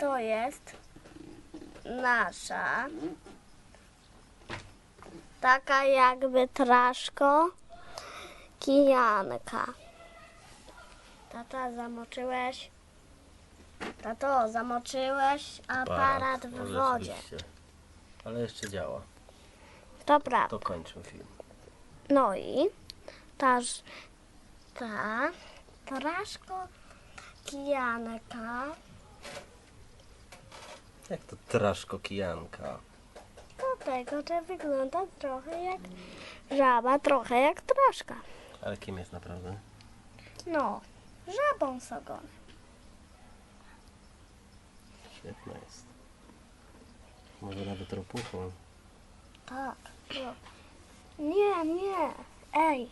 to jest nasza taka jakby traszko kijanka. Tata, zamoczyłeś. Tato, zamoczyłeś aparat w wodzie. Ale jeszcze działa. To prawda. To kończmy film. No i ta, ta traszko kijanka Jak to traszko kijanka? do tego, że wygląda trochę jak żaba, trochę jak traszka. Ale kim jest naprawdę? No, żabą sogon. Świetna jest. Może nawet ropuchą. Tak. No. Nie, nie. Ej,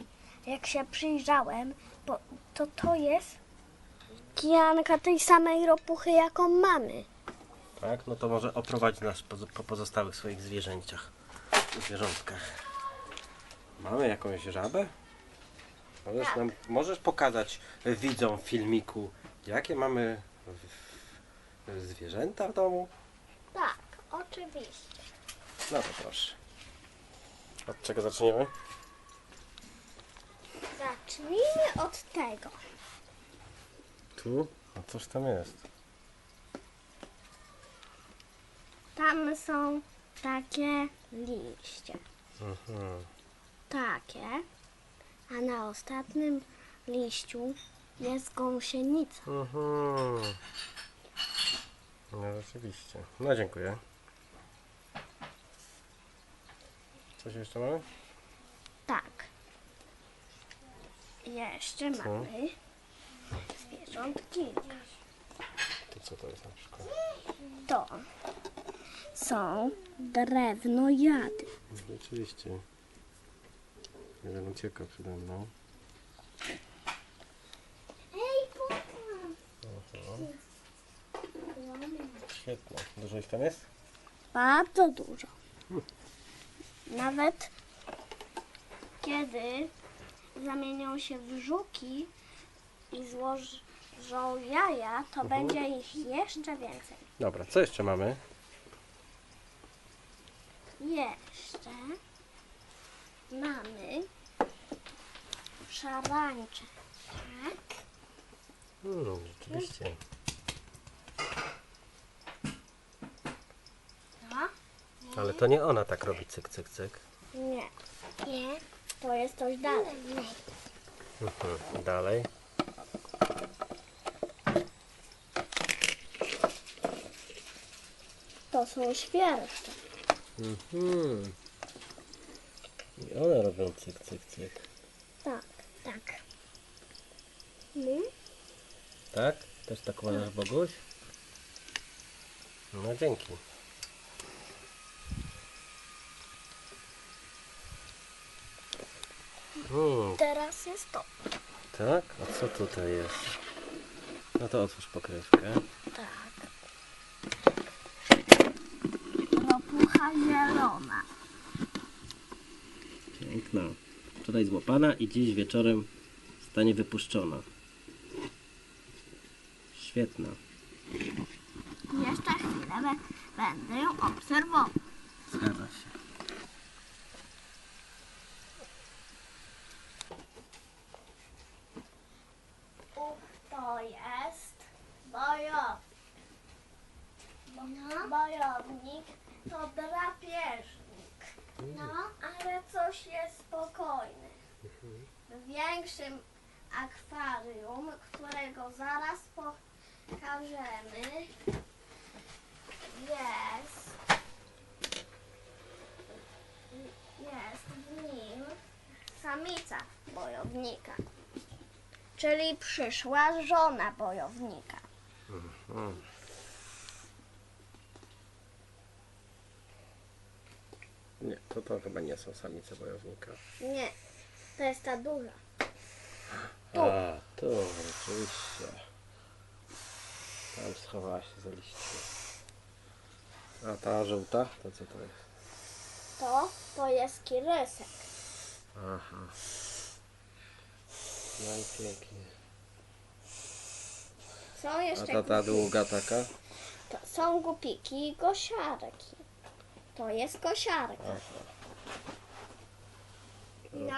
jak się przyjrzałem, bo to to jest kijanka tej samej ropuchy, jaką mamy. Tak? No to może oprowadź nas po, po pozostałych swoich zwierzęciach. Zwierzątkach. Mamy jakąś żabę? Możesz, nam, możesz pokazać widzom w filmiku, jakie mamy w- w- zwierzęta w domu? Tak, oczywiście. No to proszę. Od czego zaczniemy? Zacznijmy od tego. Tu? A coś tam jest. Tam są takie liście. Mhm. Takie. A na ostatnim liściu jest gąsienica. Mhm. No rzeczywiście. No dziękuję. Coś jeszcze mamy? Tak. Jeszcze mamy zwierzątki. To co to jest na przykład? To są drewnojady. Rzeczywiście. Jeden ucieka przede mną. Ej, popatrz. Świetnie. Dużo ich tam jest? Bardzo dużo. Nawet kiedy zamienią się w żuki i złożą jaja, to będzie ich jeszcze więcej. Dobra, co jeszcze mamy? Jeszcze mamy szarańcze. Tak? Hmm, rzeczywiście. No. Ale to nie ona tak robi cyk, cyk, cyk. Nie. Nie. To jest coś dalej. Mhm. Dalej. To są świerszcze. Mhm. I one robią cyk, cyk, cyk. Tak, tak. No. Tak? Też tak uważasz, Boguś? No dzięki. Hmm, Teraz jest to. tak? A co tutaj jest? No to otwórz pokrywkę. Tak. Ropucha zielona. Piękna. Wczoraj złapana i dziś wieczorem zostanie wypuszczona. Świetna. Jeszcze chwilę będę ją obserwował. Zgadza się. Uf, to jest bojownik. Bojownik to drapieżnik. No, ale coś jest spokojny. W większym akwarium, którego zaraz pokażemy, jest jest w nim samica bojownika. Czyli przyszła żona bojownika. Hmm. Nie, to to chyba nie są samice bojownika. Nie, to jest ta duża. Tu. A, tu, rzeczywiście. Tam schowała się za liście. A ta żółta, to co to jest? To, to jest kirysek. Aha. No i pięknie. Są A jeszcze ta, ta długa taka? To są głupiki i kosiarki. To jest kosiarka. No.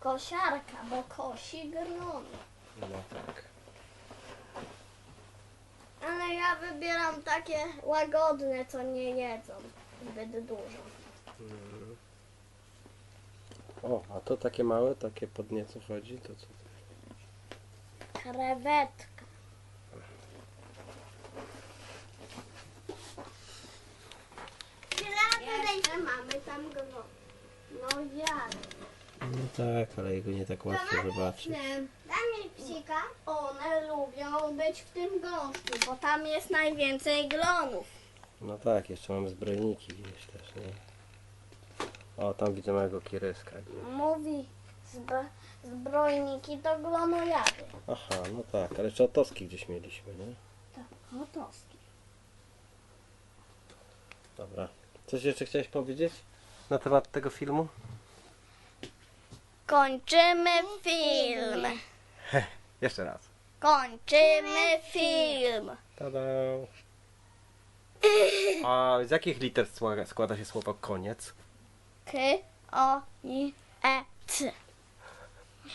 Kosiarka, bo kosi grony. No tak. Ale ja wybieram takie łagodne, co nie jedzą zbyt dużo. O, a to takie małe, takie pod nieco chodzi, to co? Krewetka. Mamy tam go. No jak? No tak, ale jego nie tak łatwo zobaczyć. Daj mi psika. One lubią być w tym gąszczu, bo tam jest najwięcej glonów. No tak, jeszcze mamy zbrojniki gdzieś też, nie? O, tam widzę małego kieryska. Mówi zbro- zbrojniki to glonojady. Aha, no tak, ale jeszcze otoski gdzieś mieliśmy, nie? Tak, hotoski. Dobra. Coś jeszcze chciałeś powiedzieć na temat tego filmu? Kończymy film. Jeszcze raz. Kończymy film. Tada! A z jakich liter składa- się słowo koniec? K, O, I, E, C.